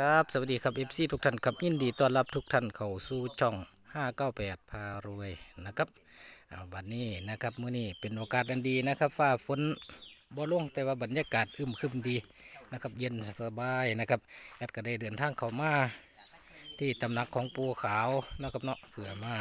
ครับสวัสดีครับ FC ทุกท่านครับยินดีต้อนรับทุกท่านเข้าสู่ช่อง 598 พารวยนะครับวันนี้นะครับมื้อนี้เป็นโอกาสอันดีนะครับฟ้าฝนบ่ลงแต่ว่าบรรยากาศอึมครึมดีนะครับเย็นสบายนะครับแอดก็ได้เดินทางเข้ามาที่ตำหนักของปูขาวนะครับเนาะเผื่อมา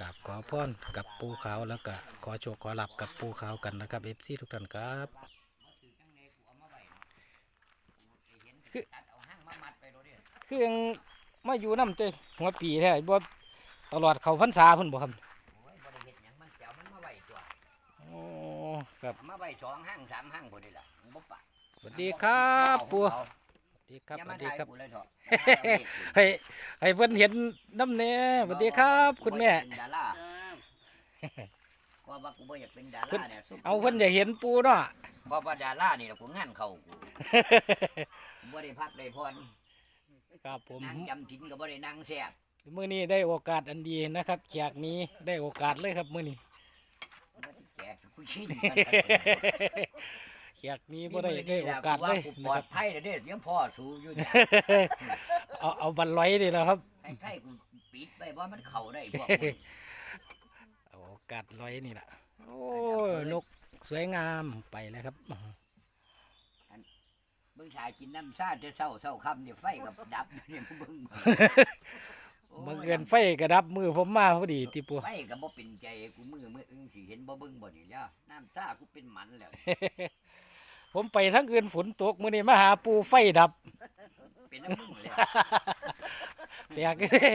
กราบขอพรกับปูขาวแล้วก็ขอโชคขอหลับกับปูขาวกันนะครับ FC ทุกท่านครับ คือคือยังมาอยู่น้ำเต้หัวปีแท้บ่ตลอดเขาพรรษาเพุ่นบ่ครับโอ้ยบ่ได้เฮ็ดหยังมันเจ้ามันมาไว้ตัวโอ้ครับมาไว้สองห้างสามห้างพุ่นนี่ล่ะมันบ่ปะสวัสดีครับปู่สเอาวัสดีครับอย่าสมาวัสดีถ่ายครับกูเลยเถอะให้ให้เพิ่นเห็นน้ำเน่สวัสดีครับ คุณแม่เป็นดาราก็ว่ากูบ่อยากเป็นดาเพิ่นราเนี่ยเอาเพิ่นอยากเห็นปูเนาะเพราะว่าดารานี่ล่ะกูงานเข้ากู บ่ได้พักได้พรครับผมนั่งจำศีลก็บ่ได้นั่งแซ่บมื้อนี้ได้โอกาสอันดีนะครับแขกนี้ได้โอกาสเลยครับมื้อนี้บ่ได้แก่กูชินแขกนี้บ่ได้ได้โอกาสเลยกูนะปลอครัดบภัยแล้วเด้ยังพ่อสู้อยู่เนี่ยเอาเอาบันลอยนี่แหละครับให้ใครกูปิดไปบ่มันเข้าได้พวกมึงเอาโอกาสลอยนี่แหละโอ้ยนกสวยงามไปแล้วครับ มึงชายกินน้ำชาจะเศร้าเศร้าค่ำเนี่ยไฟกับดับเนี่ยมึงเบิ่งบังเอิญไฟกระดับมือผมมาพอดีติปู ไฟกับบ่เป็นใจกูมือมืออึ้งสิเห็นบ่เบิ่งบ่นี่แล้วน้ำตากูเป็นหมันแล้ว ผมไปทั้งคืนฝนตกมื้อนี้มาหาปูไฟดับเป็นน้ำมึงแล้วแปลกเด้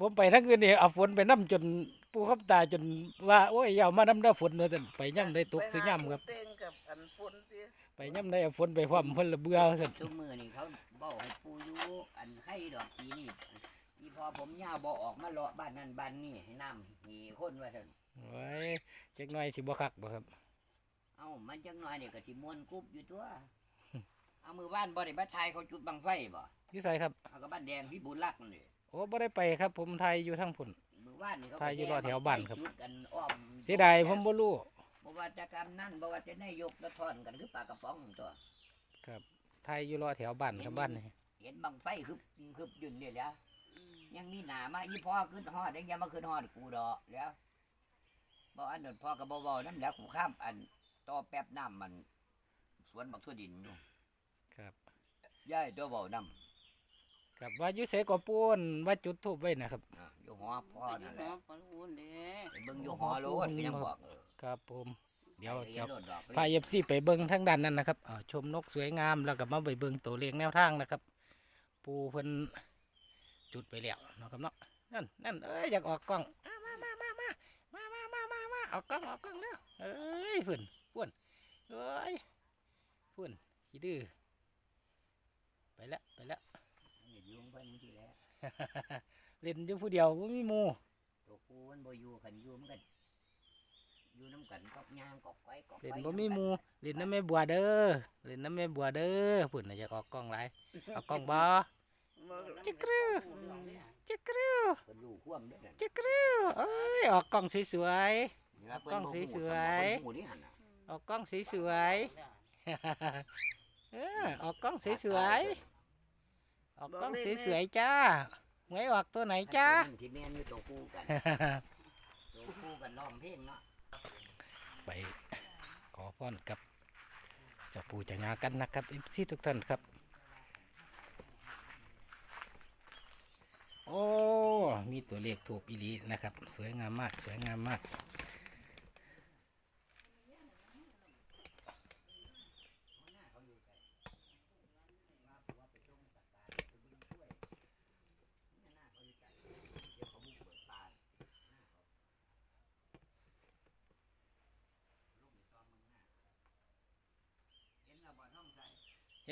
ผมไปทั้งคืนนี่เอาฝนไปน้ำจนปูขับตาจนว่าโอ้ยอย่าเอามาน้ำได้ฝนเลยแต่ไปย่ำได้ตกสิย่ำครับ เต้งกับอันฝนติ ไปย่ำได้เอาฝนไปพร้อมเพิ่นละเบื่อสั่นทุกมือนี่เขาเบ้าให้ปูอยู่อันไข่ดอกปีนี่อีพอผมยาวบ่ออกมาเลาะบ้านนั่นบ้านนี่ให้น้ำมีคนว่าซั่นโอ้ยจักหน่อยสิบ่คักบ่ครับ เอ้ามันจังน้อยนี่ก็สิม่วนกุบอยู่ตัวเอามือบ้านบ่ได้มาทายเขาจุดบังไฟบ่อยู่ไสครับเอาก็บ้านแดงพี่บุญรักนั่นนี่โอ้บ่ได้ไปครับ ผมไทยอยู่ทั้งพุ่น มือบ้านนี่เขาทายอยู่รอดแถวบ้านครับ จุดกันอ้อม เสียดายผมบ่รู้ บ่ว่าจะกำนั่นบ่ว่าจะนายกละทอนกันคือปลากระป๋องตัวครับไทยอยู่รอแถวบ้านครับบ้านนี่เห็นบังไฟคือคือยืนเนี่ยแหล้วยังมีหนามาอีพ่อขึ้นฮอดยังอยังมาขึ้นฮอดกูดอกแล้วบ่อันนั้นพ่อก็บ่เว้านํแล้วกูข้ามอันต่อแป๊บน้ำมัน สวนบักทั่วดินอยู่ครับยายตัวเว้านํ ครับว่าอยู่ไสก็ปูนว่าจุดทูบไว้นะครับ อ่าอยู่หอพ่อนั่นแหหละอปลาอุ่นเด้ไปเบิ่งอยู่หอโลดก็ยังบอกเออครับผม เดี๋ยวไปจะโลดดอกพาเอฟซีไปเบิ้งทางด้านนั้นนะครับอ่าชมนกสวยงามแล้วก็มาไปเบิ้งตัวเลขแนวทางนะครับ ปูเพิ่นจุดไปแล้วเนาะครับเนาะนั่นนั่นเอ้ยอยากออกกล้องอ่ามามามามามามามามามาออกกล้องออกกล้องแล้วเอ้ยเพิ่นพ่วนเอ้ยพ่วนขี้ดื้อไปแล้วไปแล้ว อยู่ของเพิ่นที่แล้วเล่นอยู่ผู้เดียวบ่มีหมู่ตัวกูมันบ่อยู่คันอยู่มันก็อยู่น้ำกันกอกย่างกอกไก่กอกเล่นไก่บ่มีหมู่เล่นน้ำแม่บัวเด้อเล่นน้ำแม่บัวเด้อเพิ่นน่ะอยากออกกล้องหลายออกกล้องบ่จิกกรูจิกกรูเพิ่นรู้ความเด้อนั่นจิกกรูเอ้ยออกกล้องสวย เพิ่นกล้องบ่สีฮู้สวย เพิ่นบ่ฮู้นี่หั่นน่ะๆออกกล้องสวยๆ เออออกกล้องสวยๆ ออกกล้องสวยๆจ้าไว้ออกตัวไหนจ้าตัวนั้นที่แม่นอยู่ตัวกูกันตัวกูกันร้องเพลงเนาะไปขอพรกับเจ้าปู่เจ้าย่ากันนะครับเอฟซีทุกท่านครับ โอ้มีตัวเลขถูกอีหลีนะครับ สวยงามมากสวยงามมาก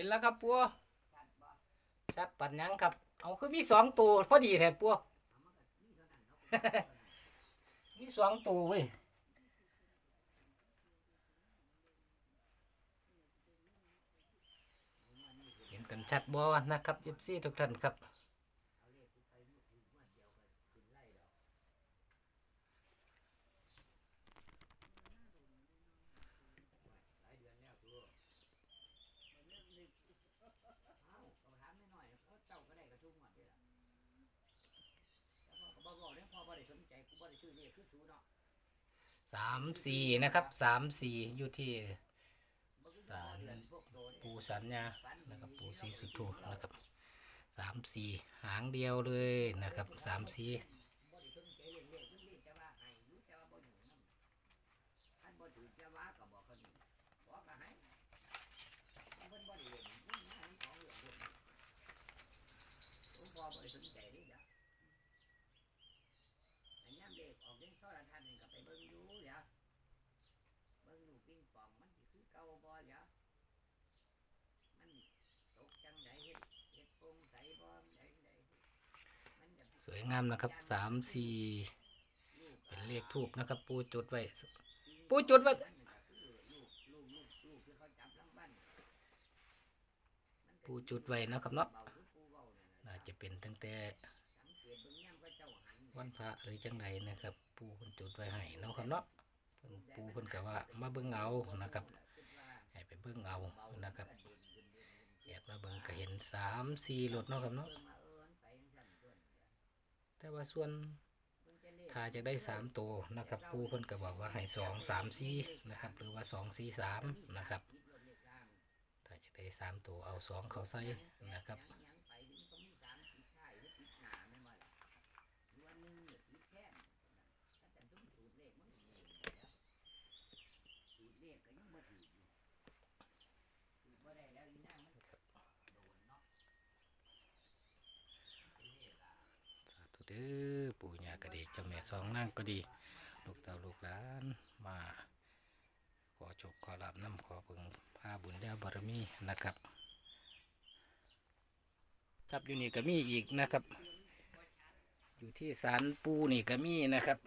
ห็นแล้วครับปัวชัดปันยังครับ เอาคือมีสองตัวพอดีแท้ปัวมีสองตัวเว้ยเห็นกันชัดบ่นะครับเอฟซีทุกท่านครับ บ่บอกเด้อพ่อบ่ได้สนใจกูบ่ได้ชื่อเลขคือสูเนาะสามสี่นะครับสามสี่อยู่ที่ บ่คือสารเดือนพวกโตเนี่ยปูสัญญานะครับปูสีสุดโทนะครับสามสี่หางเดียวเลยนะครับสามสี่ บ่ได้สนใจเรื่องเลขเรื่องเลขจะว่าให้อยู่แต่ว่าบ่อยู่นำคันบ่ถือจะว่าก็บอกเขานี่บอกก็ให้แต่เพิ่นบ่ได้เล่นมันงานของเรื่องเพิ่นผมพ่อบ่ได้สนใจเด้จ้ะอันยามเลขออกเล่นโทรทัศน์นี่ก็ไปเบิ่งอยู่เดี๋ยวเบิ่งลูกปิงปองมันสิคือเก่าบ่เดี๋ยวมันตกจังไดเฮ็ดเฮ็ดโปร่งใสบ่ใดใดมันก็ ส วยงามนะครับสามสี่เป็นเลขทูบนะครับ ปูจุดไว้ ปูจุดไว้ปูจุดไว้นะครับเนาะน่าจะเป็นตั้งแต่วันพระหรือจังใดนะครับ ปูคนจุดไว้ให้นะครับเนาะปูเพิ่นก็ว่ามาเบิ่งเอานะครับให้ไปเบิ่งเอานะครับแอบมาเบิ่งก็เห็นสามสี่รถเนาะครับเนาะ แต่ว่าส่วนถ้าจะได้สามตัวนะครับปูเพิ่นก็บอกว่าให้สองสามสี่นะครับ หรือว่าสองสี่สามนะครับ ถ้าจะได้สามตัวเอาสองเข้าใส่นะครับ สาธุเด้อปู่ย่าก็ดีเจ้าแม่สองนั่งก็ดี ลูกเต่าลูกหลานมา ขอจบขอหลับน้ำขอพึงพาบุญได้บารมีนะครับครับอยู่นี่ก็มีอีกนะครับ อยู่ที่ศาลปูนี่ก็มีนะครับ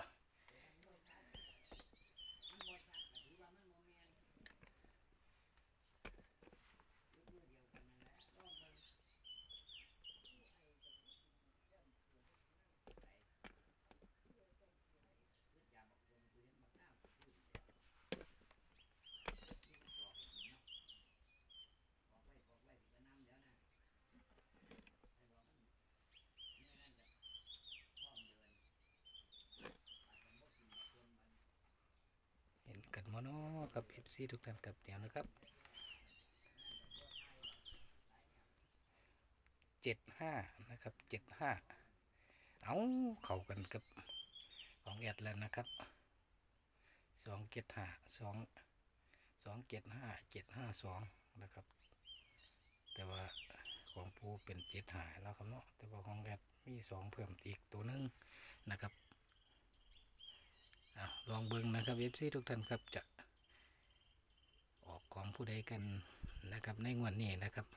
กันมโนกับเอฟซีทุกท่านกับเดี๋ยวนะครับเจ็ดห้านะครับเจ็ดห้าเอาเข้ากันกับของแอดแล้วนะครับสองเจ็ดห้าสองสองเจ็ดห้าเจ็ดห้าสองนะครับ แต่ว่าของปูเป็นเจ็ดหาแล้วครับเนาะแต่ว่าของแอดมีสองเพิ่มอีกตัวหนึงนะครับ อะลองเบิ่งนะครับเอฟซีทุกท่านครับจะออกของผู้ใดกันนะครับในงวดนี้นะครับ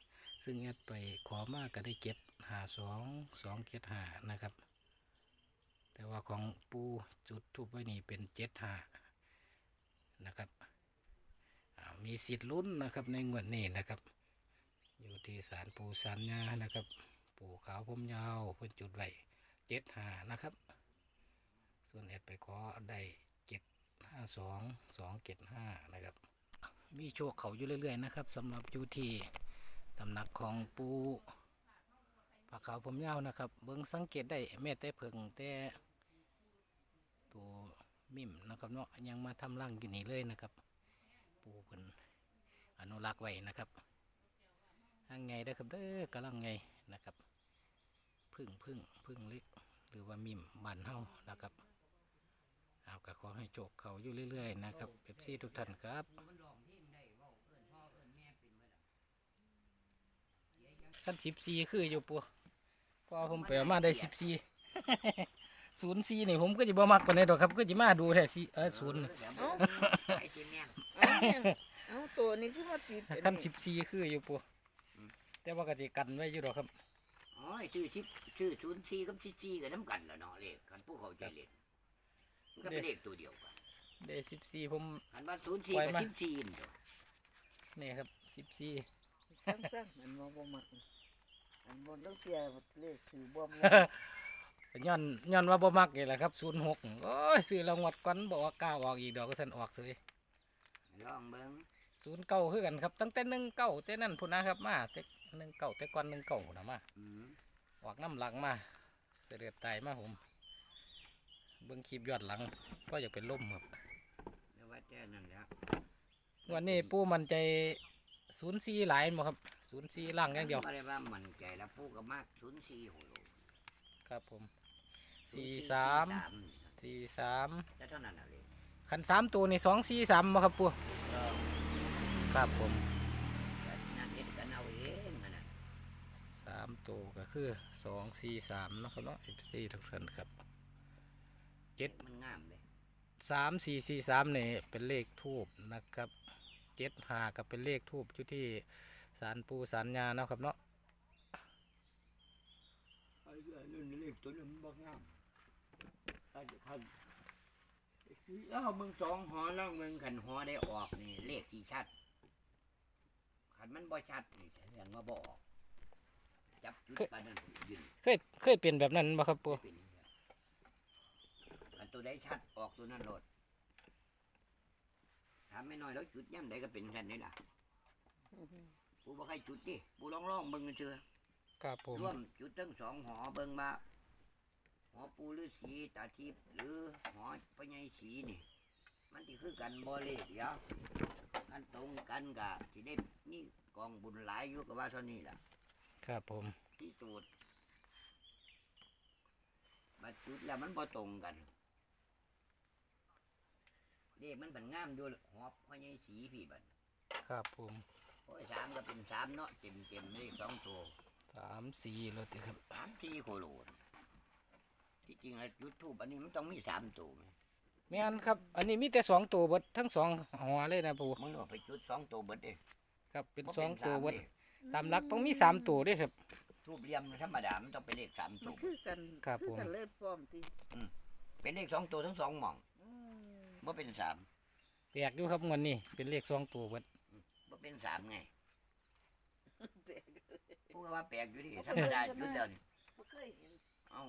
ซึ่งแอดไปขอมากก็ได้เจ็ดหาสองสองเจ็ดหานะครับ แต่ว่าของปูจุดทูบไว้นี่เป็นเจ็ดหานะครับมีสิทธิ์ลุ้นนะครับในงวดนี้นะครับ อยู่ที่ศาลปูสามญานะครับ ปูขาวผมยาวเพิ่นจุดไว้เจ็ดหานะครับ ส่วนแอดไปขอได้เจ็ดห้าสองสองเจ็ดห้านะครับ มีโชคเขาอยู่เรื่อยๆนะครับสำหรับยูที่ตำหนักของปูปลาขาวผมยาวนะครับ เบิ้งสังเกตได้แม่แต่เพิงแต่ตัวมิ่มนะครับเนาะยังมาทำรังอยู่นี่เลยนะครับ ปูเป็นอนุรักษ์ไว้นะครับยังไงได้ครับเด้อกำลังไงนะครับ พึ่งพึ่งพึ่งเล็ก หรือว่ามิมบานเฮานะครับ เอาก็ขอให้โจกเขาอยู่เรื่อยๆนะครับเอฟซีทุกท่านครับขั้นสิบสี่คืออยู่ปัวพอผมไปเอามาได้สิบสี่ศูนย์สี่นี่ผมก็จะบ่มักปานใดดอกครับ ก็จะมาดูแท้สิเออศูนย์ไอ้ที่แม่นเอาเนี่ยเอาตัวนี้ขึ้นมาติดเป็ขั้นสิบสี่คืออยู่ปัวแต่ว่าก็จะกันไว้อยู่ดอกครับอ๋อชื่อชิปชื่อศูนย์สี่กับสิบสี่ก็น้ำกันแล้วเนาะเลขกันผู้เข้าใจเลข มันก็เป็นเลขตัวเดียวกันได้สิบสี่ผมคันว่าศูนย์สี่ปล่อยกับมา สิบสี่นี่ตัวนี่ครับสิบสี่จังจังมันมองบ่มักอันบนต้องเสียเลขถือบ่มย้อนย้อนว่าบ่มักนี่แหละครับศูนย์หกโอ้ยซื้อรางวัลก่อนบอกว่ากล้าออกอีกดอกก็ท่านออกเลยลองเบิ่งศูนย์เก้าคือกันครับ ตั้งแต่หนึ่งเก้าแต่นั่นพุ่นนะครับมาแต่หนึ่งเก้าแต่ก่อนหนึ่งเก้านะมา อืมออกน้ำหลังมา เสด็จตายมาผม เบิ่งคลิปยอดหลังก็อยากเป็นล่มครับแล้วว่าแจ้นั่นแหล้ววันนี้ปูมันใจศูนย์สี่หลายบ่ครับศูนย์สี่ล่างอย่างเดียวไม่ได้ว่ามันใจแล้วปูก็มากศูนย์สี่โหโลครับผมสี่สามสี่สามจะเท่านั้นเอาเลยขันสามตัวนี่สองสี่สามบ่ครับปูก็ครับผมนั่นเห็นกันเอาเองมันน่ะสามตัวก็คือสองสี่สามเนาะครับเนาะเอฟซีทุกท่านครับ เจ็ดมันงามเลยสามสี่สี่สามนี่เป็นเลขทูบนะครับเจ็ดหาก็เป็นเลขทูบอยู่ที่สารปูสารยาเนาะครับเนาะไอ้เรื่องเลขตัวนี้มันบ่งามคันคันคือเอ้ามึงสองหอแล้วมึงขันหอได้ออกนี่เลขที่ชัดขันมันบ่ชัดนี่แสดงว่าบ่ออกจับจุดปานนั้นยืนเคยเคยเป็นแบบนั้นบ่ครับปูเป็นอย่างเงี้ยอัน ตัวใดชัดออกตัวนั้นโลดถามไม่น้อยแล้วจุดย่ำใดก็เป็นกันนี่ล่ะกูบ่ใครจุดดิกูลองลองๆเบิ่งกันเถอะครับผมร่วมจุดตั้งสองหอเบิ่งมาหอปูฤาษีตาทิพย์หรือหอพญายศรีนี่ มันที่คือกันบ่เลขเดียวกันตรงกันกะที่ได้นี่กองบุญหลายอยู่กับว่าเท่านี้ล่ะ ครับผมที่สุดบัดจุดแล้วมันบ่ตรงกัน เลขมันเป็นงามอยู่หอบพญายศรีพี่บัดครับผมโอ้ยสามก็เป็นสามเนาะเต็มเต็มๆเลขสองตัวสามสี่รถครับสามที่โคโลนที่จริงแล้วจุดทูบอันนี้มันต้องมีสามตัวไหมไม่อันครับ อันนี้มีแต่สองตัวเบดทั้งสองหัวเลยนะปูมึงเอาไปจุดสองตัวเบิดเด้ครับเป็นบ่สองตัวเบดเด้ตามหลักต้องมีสามตัวด้วยครับทูบเหลี่ยมธรรมดามันต้องเป็นเลขสามมัตันวคือกันครับคือผมกันเลิศพร้อมติเป็นเลขสองตัวทั้งสองหม่องอืม บ่เป็นสามแปลกอยู่ครับเงินนี่เป็นเลขสองตัวเบดบ่เป็นสามไงแปลกพูดว่าแปลกอยู่ดิธรรมดาจุดเดียวนี่บ่เคยเห็นเอ้า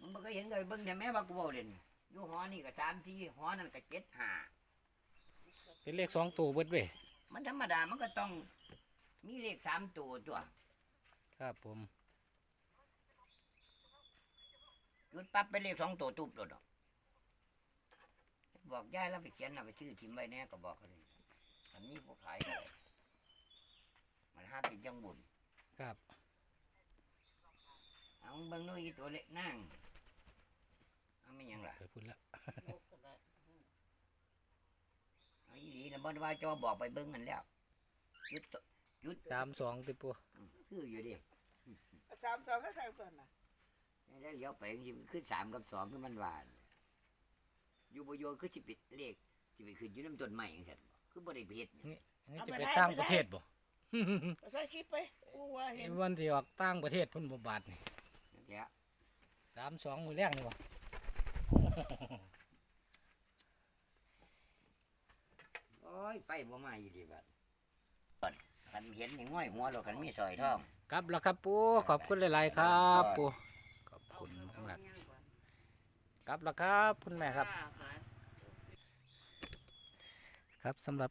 มึงบ่เคยเห็นเลยเบิ่งแต่แม่ว่ากูเว้าเล่นอยู่หอนี่ก็สามที่หอนั่นก็เจ็ดห้าเป็นเลขสองตัวเบดเว้ยมันธรรมดามันก็ต้อง มีเลขสามตัวตัวครับผมจุดปั๊บเป็นเลขสองตัวตุบโดดอก บอกยายแล้วไปเขียนน่ะไปชื่อทิมไว้แน่ก็บอกเขาเลยอันนี้ผู้ขายก็ได้มันห้าเป็นจังบุญครับเอาเบิ่งนู่นอีตัวเล็กนั่งเอาไม่หยังล่ะไปพูดละนกก็ได้เอาอีหลีนะบ่ได้ว่าจอบอกไปเบิ่งมันแล้วจุดตัวจุดสามสองติปูอืมคืออยู่ดิสามสองก็ใครก่อนน่ะแล้วเลี้ยวไปจริงๆคือสามกับสองคือมันหวาน อยู่บ่โยคือสิปิดเลขสิไปขึ้นอยู่น้ำต้นไม้จังซั่นบ่คือบ่ได้ไปเฮ็ดหยังนี่จะไปต่างประเทศบ่ก็ใส่คลิปไปกูว่าเห็นวันที่ออกต่างประเทศพุ่นบ่บาทนี่นั่นแหละสามสองมือแรกนี่บ่โอ้ยไปบ่มาอีหลีบัดคันเห็นนี่ง่อยหัวแล้วคันมีสร้อยทอง ครับแล้วครับปูขอบคุณหลาย ๆ ครับปูขอบคุณมากๆครับแล้วครับคุณแม่ครับ ครับสำหรับ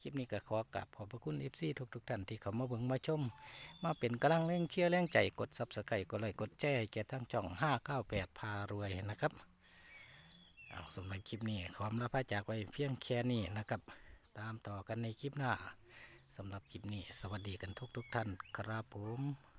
คลิปนี้ก็ขอกราบขอบพระคุณเอฟซีทุกๆท่านที่เข้ามาเบิ่งมาชม มาเป็นกำลังเร่งเชียร์แรงใจกดซับสไครต์กดไลค์กดแชร์แก่ทั้งช่อง 598 พารวยนะครับเอาสำหรับคลิปนี้ขอลาพระจากไว้เพียงแค่นี้นะครับ ตามต่อกันในคลิปหน้าสำหรับคลิปนี้ สวัสดีกันทุกๆท่านครับผม